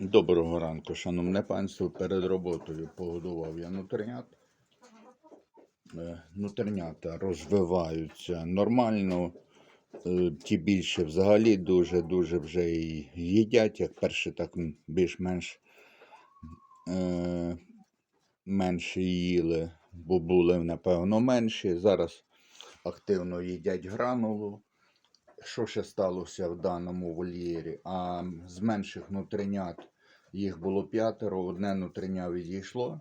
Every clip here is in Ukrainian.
Доброго ранку, шановне панство. Перед роботою погодував я нутринят. Е, Нутринята розвиваються нормально. Е, Ті більше взагалі дуже-дуже вже і їдять, як перші, так більш-менш е, менше їли, бо були, напевно, менші. Зараз активно їдять гранулу. Що ще сталося в даному вольєрі? А з менших нутринят їх було п'ятеро, одне нутриня відійшло.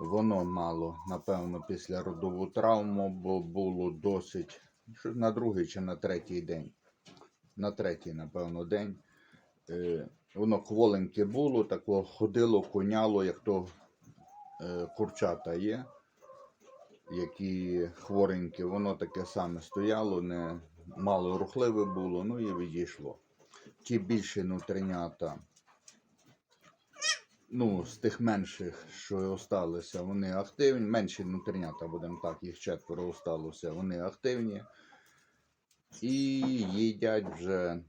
Воно мало, напевно, після родову травму, бо було досить на другий чи на третій день. На третій, напевно, день. Е, воно кволеньке було, тако ходило, коняло, як то е, курчата є, які хворенькі, воно таке саме стояло, не мало рухливе було, ну і відійшло. Ті більші нутринята, ну, з тих менших, що осталися, вони активні. Менші нутринята, будемо так, їх четверо осталося, вони активні. І їдять вже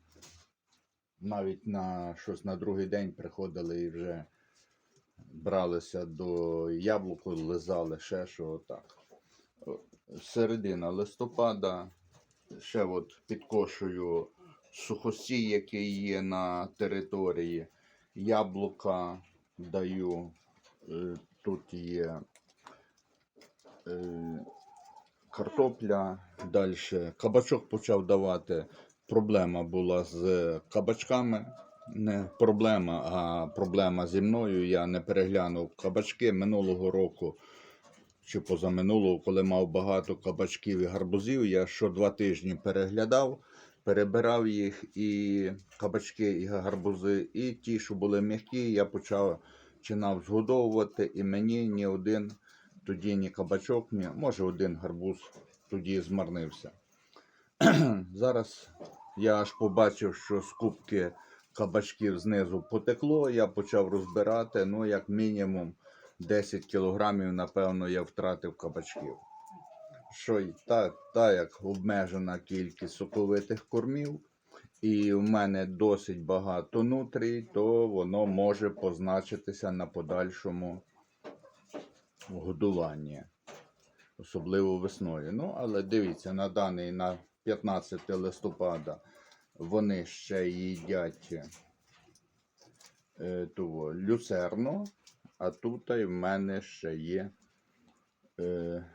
навіть на щось на другий день приходили і вже бралися до яблуку, лизали ще що отак. Середина листопада, ще от підкошую сухосій, який є на території. Яблука даю. Е, Тут є е, картопля. Далі кабачок почав давати. Проблема була з кабачками. Не проблема, а проблема зі мною. Я не переглянув кабачки минулого року чи позаминулого, коли мав багато кабачків і гарбузів. Я що два тижні переглядав, перебирав їх і кабачки, і гарбузи, і ті, що були м'які, я почав починав згодовувати, і мені ні один тоді ні кабачок, ні, може один гарбуз тоді змарнився. Зараз я аж побачив, що з кубки кабачків знизу потекло, я почав розбирати, ну, як мінімум 10 кілограмів, напевно, я втратив кабачків. Що й та, та як обмежена кількість соковитих кормів, і в мене досить багато нутрій, то воно може позначитися на подальшому годуванні, особливо весною. Ну, але дивіться, на даний на 15 листопада вони ще їдять е, того, люцерну, а тут в мене ще є е,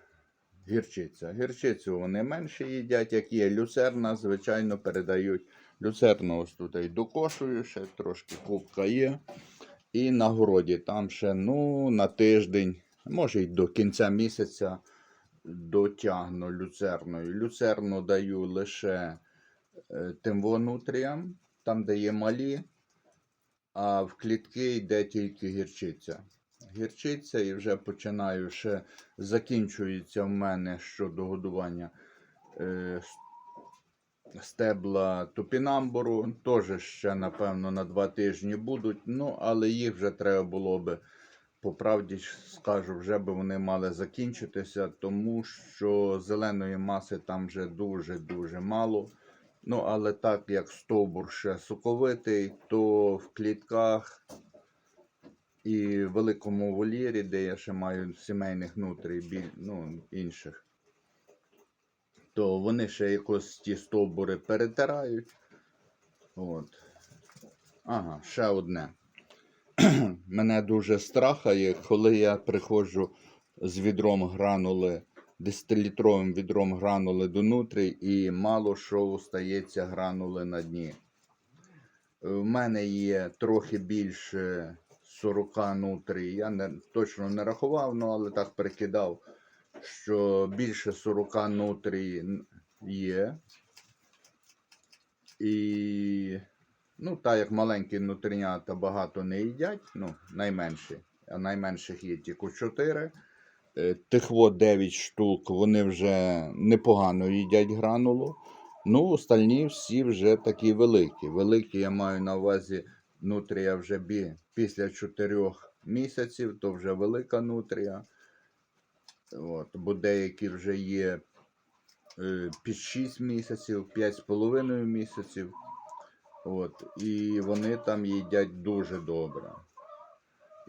гірчиця. Гірчицю вони менше їдять, як є люцерна, звичайно, передають люцерну ось тут і докошую, ще трошки кубка є. І на городі там ще ну, на тиждень, може й до кінця місяця дотягну люцерною. Люцерну даю лише е, тимвонутріям, там, де є малі, а в клітки йде тільки гірчиця. Гірчиця і вже починаю ще закінчується в мене щодо годування е, стебла топінамбуру. Теж ще, напевно, на два тижні будуть. Ну, але їх вже треба було би, по правді скажу, вже би вони мали закінчитися, тому що зеленої маси там вже дуже-дуже мало. Ну, але так як стовбур ще соковитий, то в клітках і в великому вольєрі, де я ще маю сімейних нутрій, біль, ну, інших, то вони ще якось ті стовбури перетирають. От. Ага, ще одне. Мене дуже страхає, коли я приходжу з відром гранули, 10-літровим відром гранули до нутрій, і мало що стається гранули на дні. В мене є трохи більше 40 нутрій. Я не, точно не рахував, ну, але так прикидав, що більше 40 нутрій є. І, ну, так як маленькі нутрінята багато не їдять, ну, найменші, а найменших є тільки 4. Е, Тих во 9 штук, вони вже непогано їдять гранулу. Ну, остальні всі вже такі великі. Великі я маю на увазі нутрія вже бі, після 4 місяців, то вже велика нутрія. От, бо деякі вже є е, під 6 місяців, 5,5 місяців. От, і вони там їдять дуже добре.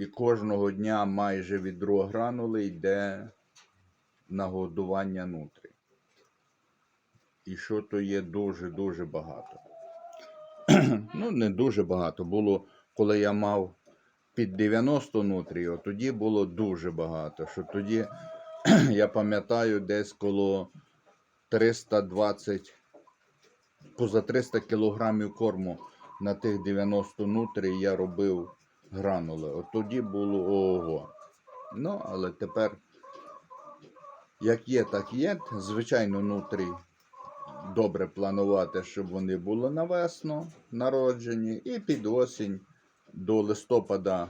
І кожного дня майже відро гранули йде на годування нутрі. І що то є дуже-дуже багато. ну, не дуже багато. Було, коли я мав під 90 нутрій, от тоді було дуже багато. Що тоді, я пам'ятаю, десь коло 320, поза 300 кілограмів корму на тих 90 нутрій я робив гранули. От тоді було ого. Ну, але тепер, як є, так є. Звичайно, нутрій добре планувати, щоб вони були на весну народжені, і під осінь до листопада,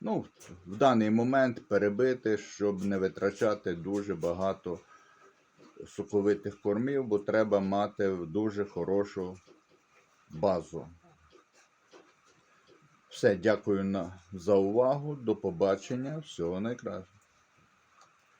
ну, в даний момент перебити, щоб не витрачати дуже багато соковитих кормів, бо треба мати дуже хорошу базу. Все, дякую на, за увагу. До побачення. Всього найкращого.